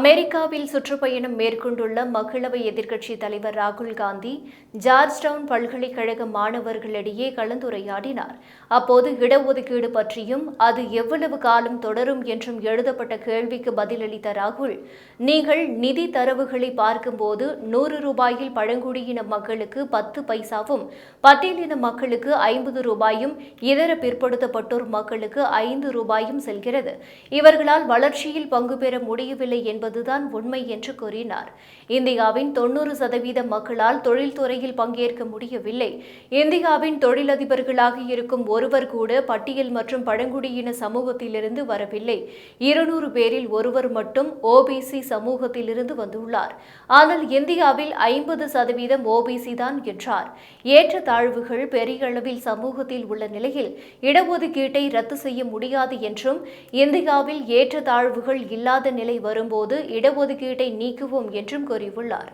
அமெரிக்காவில் சுற்றுப்பயணம் மேற்கொண்டுள்ள மக்களவை எதிர்க்கட்சி தலைவர் ராகுல் காந்தி ஜார்ஜ் டவுன் பல்கலைக்கழக மாணவர்களிடையே கலந்துரையாடினார். அப்போது இடஒதுக்கீடு பற்றியும் அது எவ்வளவு காலம் தொடரும் என்றும் எழுதப்பட்ட கேள்விக்கு பதிலளித்த ராகுல் நீங்கள் நிதி தரவுகளை பார்க்கும்போது நூறு ரூபாயில் பழங்குடியின மக்களுக்கு பத்து பைசாவும் பட்டியலின மக்களுக்கு ஐம்பது ரூபாயும் இதர பிற்படுத்தப்பட்டோர் மக்களுக்கு ஐந்து ரூபாயும் செல்கிறது. இவர்களால் வளர்ச்சியில் பங்கு பெற முடியவில்லை என்பது என்பதுதான் உண்மை என்று கூறினார். இந்தியாவின் தொன்னூறு சதவீத மக்களால் தொழில்துறையில் பங்கேற்க முடியவில்லை. இந்தியாவின் தொழிலதிபர்களாக இருக்கும் ஒருவர் கூட பட்டியல் மற்றும் பழங்குடியின சமூகத்திலிருந்து வரவில்லை. இருநூறு பேரில் ஒருவர் மட்டும் ஓபிசி சமூகத்திலிருந்து வந்துள்ளார். ஆனால் இந்தியாவில் ஐம்பது சதவீதம் ஓபிசி தான் என்றார். ஏற்ற தாழ்வுகள் பெரிய அளவில் சமூகத்தில் உள்ள நிலையில் இடஒதுக்கீட்டை ரத்து செய்ய முடியாது என்றும் இந்தியாவில் ஏற்ற தாழ்வுகள் இல்லாத நிலை வரும்போது இடஒதுக்கீட்டை நீக்குவோம் என்றும் கூறியுள்ளார்.